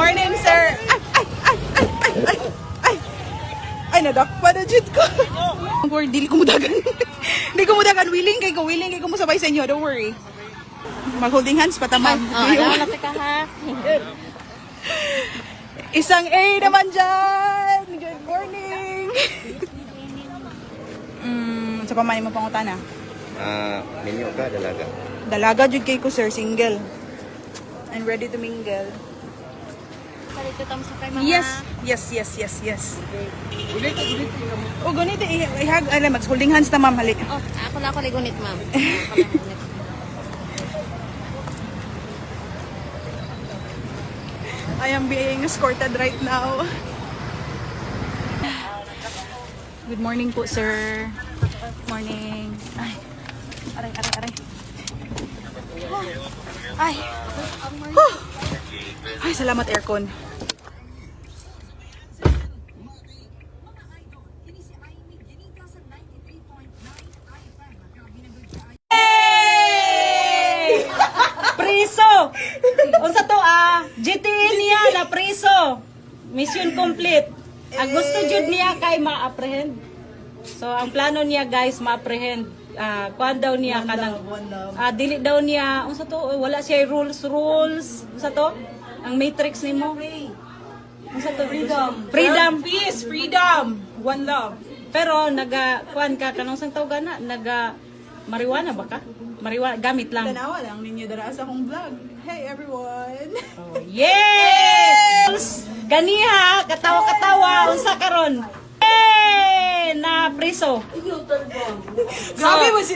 morning, sir. Ay, ay, ay, ay, ay, ay, ko. Don't worry, dili ko mudagan. Dili ko mudagan. Willing kay ko, willing kay ko musabay sa inyo. Don't worry. Mag-holding hands pa tamang. Oo, oh, ah, ano, ah, ka ha. Isang A naman dyan. Good morning. mm, sa pamani mo pangutana? Ah, ah uh, menu ka, dalaga. Dalaga jud kay ko, sir. Single. I'm ready to mingle. Salito tam sa kay mga... Yes, yes, yes, yes, yes. O ganito, i- ihag, alam, mag-holding hands na ma'am, hali. Oh, ako na ako ligunit, ma'am. I am being escorted right now. Good morning po, sir. Morning. Ay, aray, aray, aray. Ay. Huh. Ay, salamat aircon. Priso! Unsa to ah? Niya na priso. Mission complete. Ang gusto jud niya kay ma-apprehend. So ang plano niya guys ma-apprehend. Ah, kuan daw niya kanang ah dili daw niya unsa to? Wala siya rules rules. Unsa to? Ang matrix nimo unsa to? Freedom. Freedom. Peace, freedom, one love. pero naga kuan ka kanang sang tawag na naga marijuana ba ka? Marijuana gamit lang. Tanawa lang ninyo dara sa akong vlog. Hey everyone! Yes! Ganiha, katawa-katawa, unsa karon? Na priso. Grabe mo si